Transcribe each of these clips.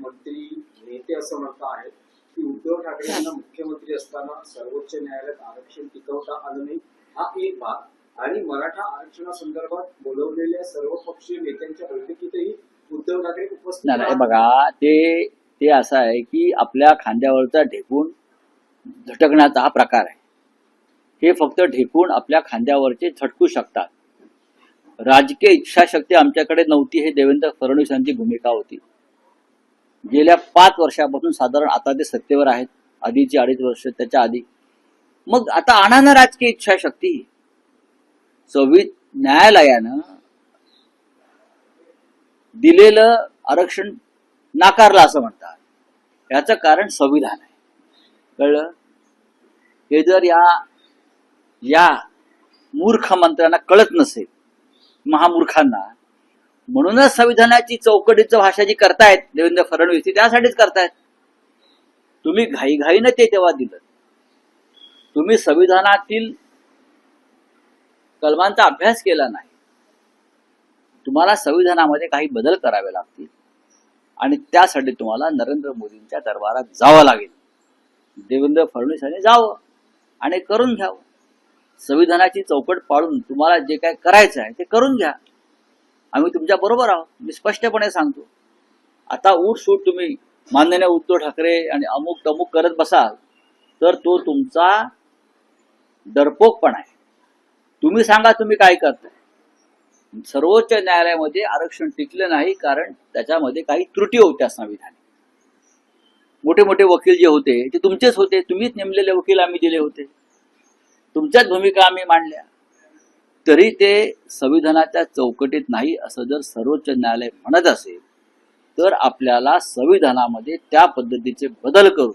मंत्री नेते असं म्हणता आहेत की उद्धव ठाकरे यांना मुख्यमंत्री असताना सर्वोच्च न्यायालयात आरक्षण टिकवता आलं नाही हा एक भाग. आणि मराठा आरक्षणासंदर्भात बोलवलेल्या सर्व पक्षीय नेत्यांच्या बैठकीतही उद्धव ठाकरे उपस्थित बघा ते ते असं आहे की आपल्या खांद्यावरचा ढेकून झटकण्याचा हा प्रकार आहे. हे फक्त ढेकून आपल्या खांद्यावरचे झटकू शकतात. राजकीय इच्छाशक्ती आमच्याकडे नव्हती हे देवेंद्र फडणवीस यांची भूमिका होती. गेल्या पाच वर्षापासून साधारण आता ते सत्तेवर आहेत आधीची अडीच वर्ष त्याच्या आधी. मग आता आणा ना राजकीय इच्छाशक्ती. सव्वीस न्यायालयानं दिलेलं आरक्षण नाकारलं असं म्हणतात. याचं कारण संविधान आहे. कळलं? हे जर या या मूर्ख मंत्र्यांना कळत नसेल महामूर्खांना. म्हणूनच संविधानाची चौकटीचं भाषा जी करतायत देवेंद्र फडणवीस ती त्यासाठीच करतायत. तुम्ही घाईघाईनं ते तेव्हा दिलं. तुम्ही संविधानातील कलमांचा अभ्यास केला नाही. तुम्हाला संविधानामध्ये काही बदल करावे लागतील. आणि त्यासाठी तुम्हाला नरेंद्र मोदींच्या दरबारात जावं लागेल. देवेंद्र फडणवीसांनी जावं आणि करून घ्यावं. संविधानाची चौकट पाळून तुम्हाला जे काय करायचं आहे ते करून घ्या. आम्ही तुमच्या बरोबर आहोत. मी स्पष्टपणे सांगतो. आता उठ सूट तुम्ही माननीय उद्धव ठाकरे आणि अमुक तमुक करत बसाल तर तो तुमचा डरपोकपणा आहे. तुम्ही सांगा तुम्ही काय करताय. सर्वोच्च न्यायालयामध्ये आरक्षण टिकलं नाही कारण त्याच्यामध्ये काही त्रुटी होत्या संविधान मोठे मोठे वकील जे होते ते तुमचेच होते. तुम्हीच नेमलेले वकील आम्ही दिले होते. तुमच्याच भूमिका आम्ही मांडल्या. तरी ते संविधानाच्या चौकटीत नाही असं जर सर्वोच्च न्यायालय म्हणत असेल तर आपल्याला संविधानामध्ये त्या पद्धतीचे बदल करून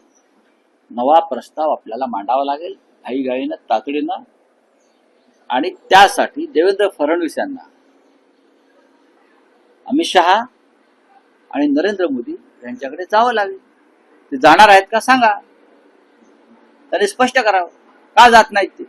नवा प्रस्ताव आपल्याला मांडावा लागेल घाईघाईनं तातडीनं. आणि त्यासाठी देवेंद्र फडणवीस यांना अमित शहा आणि नरेंद्र मोदी यांच्याकडे जावं लागेल. ते जाणार आहेत का सांगा. त्याने स्पष्ट करावं. का जात नाहीत ते?